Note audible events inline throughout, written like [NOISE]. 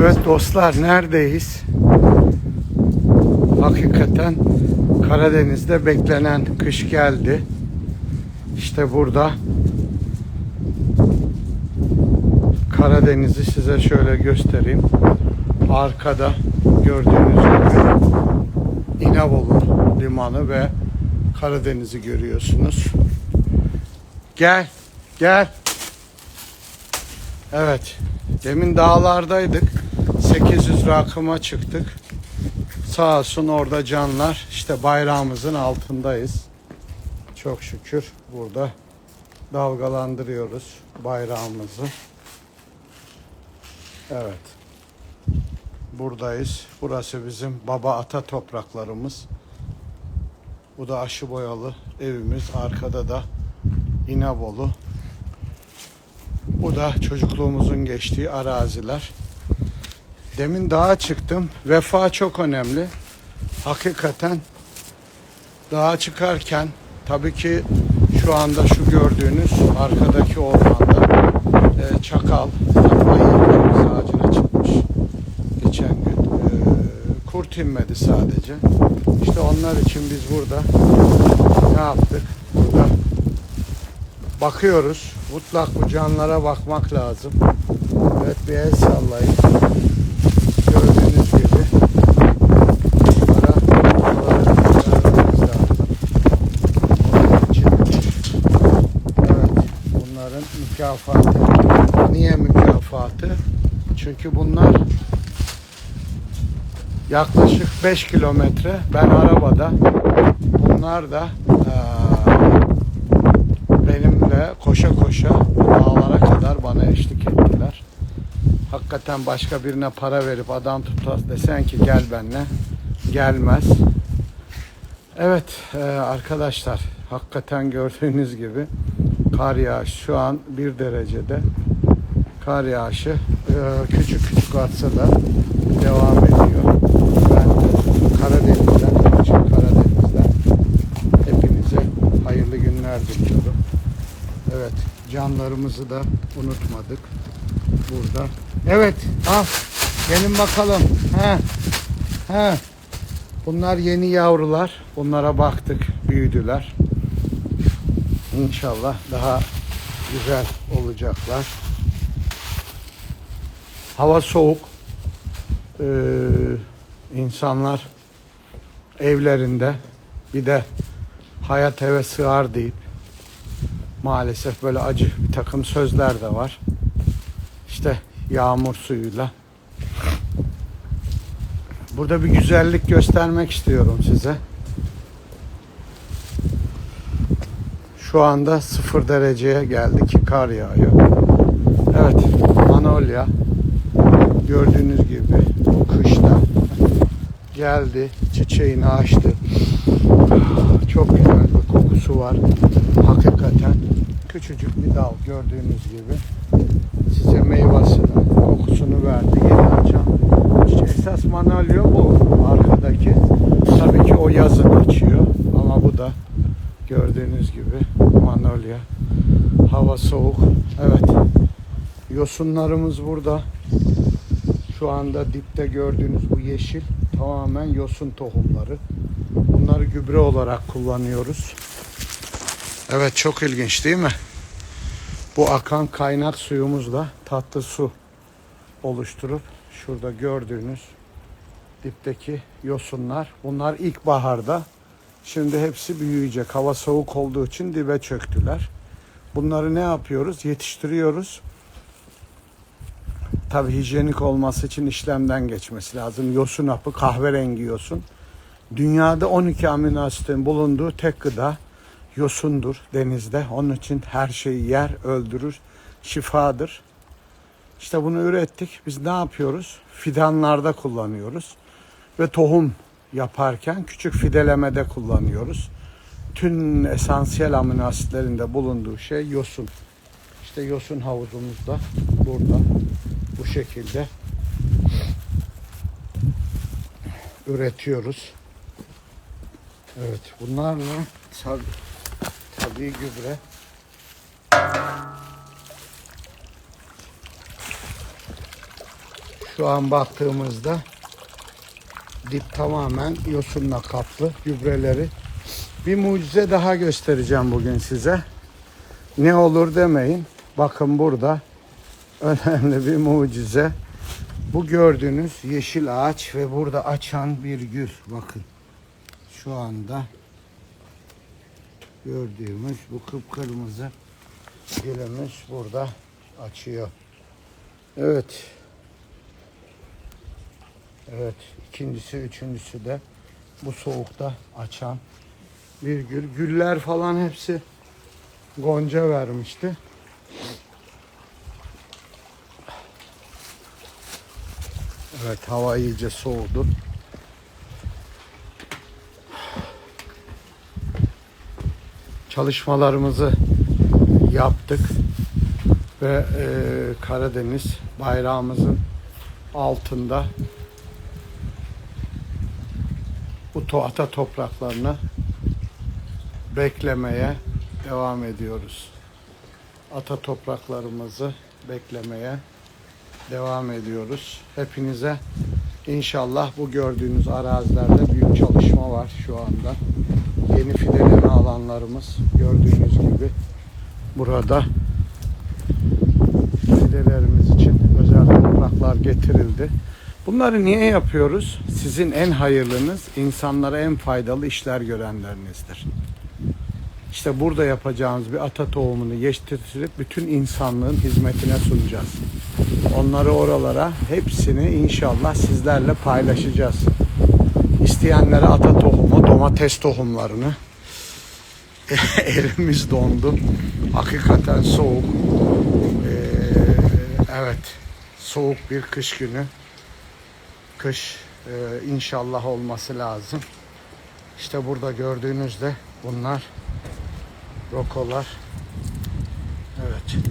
Evet dostlar neredeyiz? Hakikaten Karadeniz'de beklenen kış geldi. İşte burada Karadeniz'i size şöyle göstereyim. Arkada gördüğünüz gibi İnebolu limanı ve Karadeniz'i görüyorsunuz. Gel, gel. Evet. Demin dağlardaydık. 800 rakıma çıktık. Sağ olsun orada canlar. İşte bayrağımızın altındayız. Çok şükür burada dalgalandırıyoruz bayrağımızı. Evet. Buradayız. Burası bizim baba ata topraklarımız. Bu da aşı boyalı evimiz. Arkada da İnebolu. Bu da çocukluğumuzun geçtiği araziler. Demin dağa çıktım. Vefa çok önemli. Hakikaten dağa çıkarken tabii ki şu anda şu gördüğünüz arkadaki ormanda e, çakal ayı ceviz ağacına çıkmış geçen gün. E, kurt inmedi sadece. İşte onlar için biz burada ne yaptık? Burada bakıyoruz. Mutlak bu canlara bakmak lazım. Evet bir el sallayın. Gördüğünüz gibi bunlara bunlara vermemiz lazım. Onun için evet bunların mükafatı. Niye mükafatı? Çünkü bunlar yaklaşık 5 kilometre ben arabada bunlar da eee benimle koşa koşa dağlara kadar bana eşlik ettiler. Hakikaten başka birine para verip adam tutar desen ki gel benimle gelmez. Evet e, arkadaşlar hakikaten gördüğünüz gibi kar yağışı şu an bir derecede kar yağışı e, küçük küçük atsa da devam ediyor. Ben Karadeniz'den, açık Karadeniz'den hepinize hayırlı günler diliyorum. Evet, canlarımızı da unutmadık burada. Evet, al. Gelin bakalım. He. He. Bunlar yeni yavrular. Bunlara baktık, büyüdüler. İnşallah daha güzel olacaklar. Hava soğuk. Ee, insanlar evlerinde bir de hayat eve sığar deyip maalesef böyle acı bir takım sözler de var. İşte yağmur suyuyla. Burada bir güzellik göstermek istiyorum size. Şu anda sıfır dereceye geldi ki kar yağıyor. Evet, Manolya gördüğünüz gibi bu kışta geldi, çiçeğini açtı. Çok güzel bir kokusu var. Hakikaten küçücük bir dal gördüğünüz gibi. Size meyvasını, kokusunu verdi. Yeni açan. İşte esas manolya bu. Arkadaki. Tabii ki o yazın açıyor. Ama bu da gördüğünüz gibi manolya. Hava soğuk. Evet. Yosunlarımız burada. Şu anda dipte gördüğünüz bu yeşil tamamen yosun tohumları. Bunları gübre olarak kullanıyoruz. Evet çok ilginç değil mi? Bu akan kaynak suyumuzla tatlı su oluşturup şurada gördüğünüz dipteki yosunlar. Bunlar ilkbaharda. Şimdi hepsi büyüyecek. Hava soğuk olduğu için dibe çöktüler. Bunları ne yapıyoruz? Yetiştiriyoruz. Tabii hijyenik olması için işlemden geçmesi lazım. Yosun hapı, kahverengi yosun. Dünyada 12 amino asitin bulunduğu tek gıda yosundur denizde. Onun için her şeyi yer, öldürür, şifadır. İşte bunu ürettik. Biz ne yapıyoruz? Fidanlarda kullanıyoruz. Ve tohum yaparken küçük fidelemede kullanıyoruz. Tüm esansiyel amino asitlerinde bulunduğu şey yosun. İşte yosun havuzumuz da burada bu şekilde üretiyoruz. Evet bunlarla tabi, tabii gübre Şu an baktığımızda dip tamamen yosunla kaplı gübreleri. Bir mucize daha göstereceğim bugün size. Ne olur demeyin. Bakın burada önemli bir mucize. Bu gördüğünüz yeşil ağaç ve burada açan bir gül. Bakın şu anda gördüğümüz bu kıpkırmızı gülümüz burada açıyor. Evet. Evet. ikincisi, üçüncüsü de bu soğukta açan bir gül. Güller falan hepsi gonca vermişti. Evet hava iyice soğudu. Çalışmalarımızı yaptık ve e, Karadeniz bayrağımızın altında bu Toata topraklarını beklemeye devam ediyoruz. Ata topraklarımızı beklemeye devam ediyoruz. Hepinize inşallah bu gördüğünüz arazilerde büyük çalışma var şu anda. Yeni fideleme alanlarımız gördüğünüz gibi burada fidelerimiz için özel topraklar getirildi. Bunları niye yapıyoruz? Sizin en hayırlınız, insanlara en faydalı işler görenlerinizdir. İşte burada yapacağımız bir ata tohumunu yetiştirip bütün insanlığın hizmetine sunacağız. Onları oralara hepsini inşallah sizlerle paylaşacağız. İsteyenlere ata tohumu, domates tohumlarını [LAUGHS] elimiz dondu. Hakikaten soğuk. Ee, evet, soğuk bir kış günü. Kış e, inşallah olması lazım. İşte burada gördüğünüzde bunlar rokolar. Evet.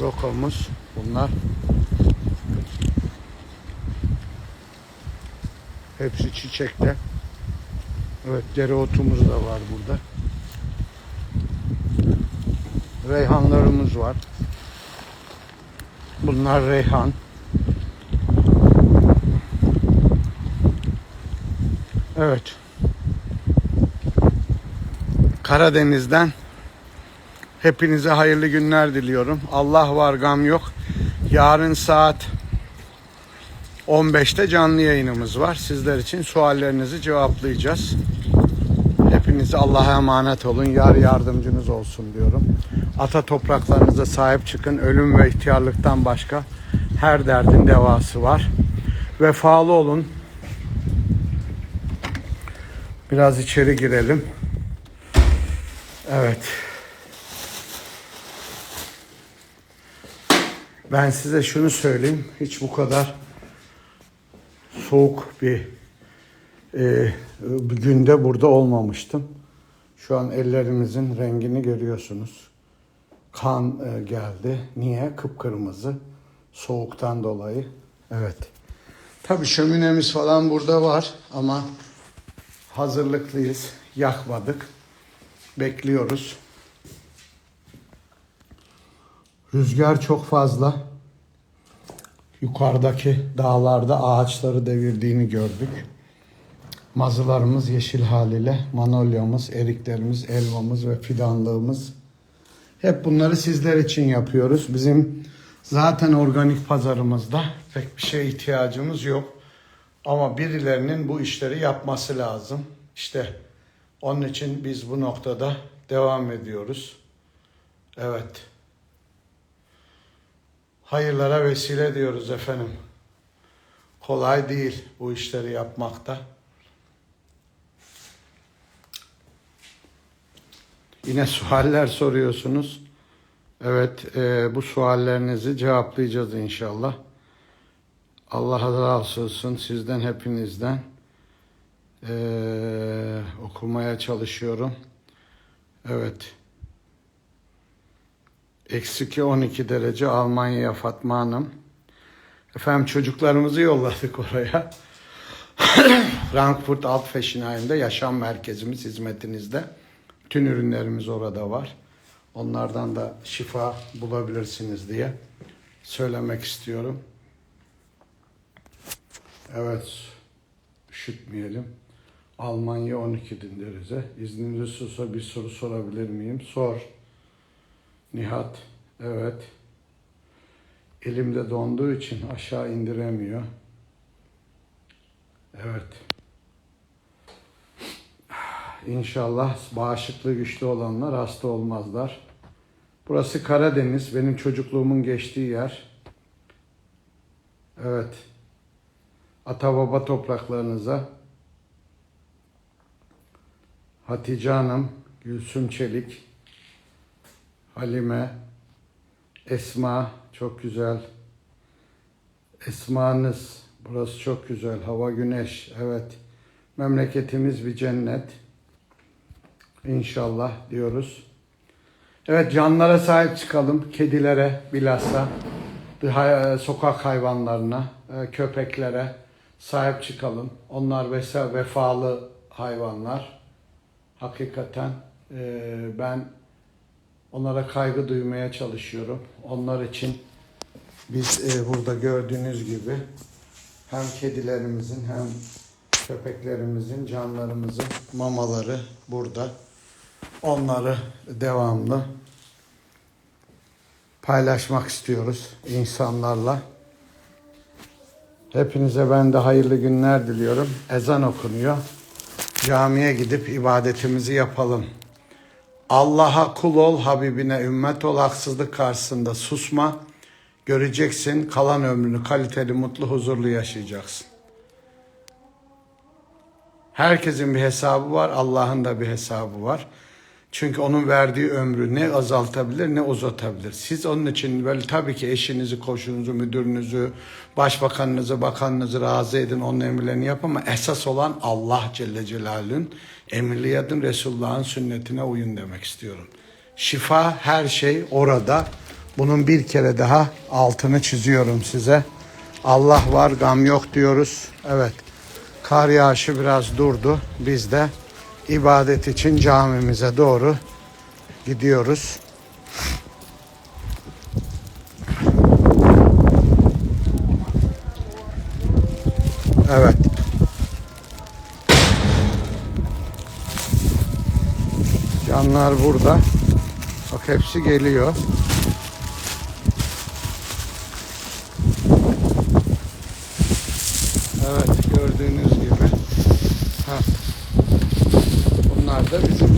Rokomuz bunlar. Hepsi çiçekte. Evet dereotumuz da var burada. Reyhanlarımız var. Bunlar reyhan. Evet. Karadeniz'den hepinize hayırlı günler diliyorum. Allah var gam yok. Yarın saat 15'te canlı yayınımız var. Sizler için suallerinizi cevaplayacağız. Hepinize Allah'a emanet olun. Yar yardımcınız olsun diyorum. Ata topraklarınıza sahip çıkın. Ölüm ve ihtiyarlıktan başka her derdin devası var. Vefalı olun. Biraz içeri girelim. Evet. Ben size şunu söyleyeyim. Hiç bu kadar soğuk bir, e, günde burada olmamıştım. Şu an ellerimizin rengini görüyorsunuz. Kan e, geldi. Niye? Kıpkırmızı. Soğuktan dolayı. Evet. Tabii şöminemiz falan burada var ama hazırlıklıyız. Yakmadık. Bekliyoruz. Rüzgar çok fazla. Yukarıdaki dağlarda ağaçları devirdiğini gördük. Mazılarımız yeşil haliyle, manolyamız, eriklerimiz, elmamız ve fidanlığımız. Hep bunları sizler için yapıyoruz. Bizim zaten organik pazarımızda pek bir şeye ihtiyacımız yok. Ama birilerinin bu işleri yapması lazım. İşte onun için biz bu noktada devam ediyoruz. Evet. Hayırlara vesile diyoruz efendim. Kolay değil bu işleri yapmakta. Yine sualler soruyorsunuz. Evet, e, bu suallerinizi cevaplayacağız inşallah. Allah razı olsun sizden hepinizden. Ee, okumaya çalışıyorum. Evet. Eksi 12 derece Almanya Fatma Hanım. Efendim çocuklarımızı yolladık oraya. [COUGHS] Frankfurt Altfeşinheim'de yaşam merkezimiz hizmetinizde. Bütün ürünlerimiz orada var. Onlardan da şifa bulabilirsiniz diye söylemek istiyorum. Evet, üşütmeyelim. Almanya 12 derece. İzniniz olsa bir soru sorabilir miyim? Sor. Nihat, evet. Elimde donduğu için aşağı indiremiyor. Evet. İnşallah bağışıklığı güçlü olanlar hasta olmazlar. Burası Karadeniz, benim çocukluğumun geçtiği yer. Evet. Ata baba topraklarınıza. Hatice Hanım, Gülsüm Çelik, Halime, Esma çok güzel. Esma'nız, burası çok güzel. Hava güneş, evet. Memleketimiz bir cennet. İnşallah diyoruz. Evet canlara sahip çıkalım. Kedilere bilhassa. Sokak hayvanlarına, e, köpeklere sahip çıkalım. Onlar vesa vefalı hayvanlar. Hakikaten e, ben onlara kaygı duymaya çalışıyorum. Onlar için biz e, burada gördüğünüz gibi hem kedilerimizin hem köpeklerimizin, canlarımızın mamaları burada. Onları devamlı paylaşmak istiyoruz insanlarla. Hepinize ben de hayırlı günler diliyorum. Ezan okunuyor. Camiye gidip ibadetimizi yapalım. Allah'a kul ol, Habibine ümmet ol, haksızlık karşısında susma. Göreceksin kalan ömrünü kaliteli, mutlu, huzurlu yaşayacaksın. Herkesin bir hesabı var, Allah'ın da bir hesabı var. Çünkü onun verdiği ömrü ne azaltabilir ne uzatabilir. Siz onun için böyle tabii ki eşinizi, koşunuzu, müdürünüzü, başbakanınızı, bakanınızı razı edin, onun emirlerini yapın ama esas olan Allah Celle Celaluhu'nun emirli adın Resulullah'ın sünnetine uyun demek istiyorum. Şifa her şey orada. Bunun bir kere daha altını çiziyorum size. Allah var, gam yok diyoruz. Evet. Kar yağışı biraz durdu. Biz de ibadet için camimize doğru gidiyoruz. Evet. Canlar burada. Bak hepsi geliyor. Da bizim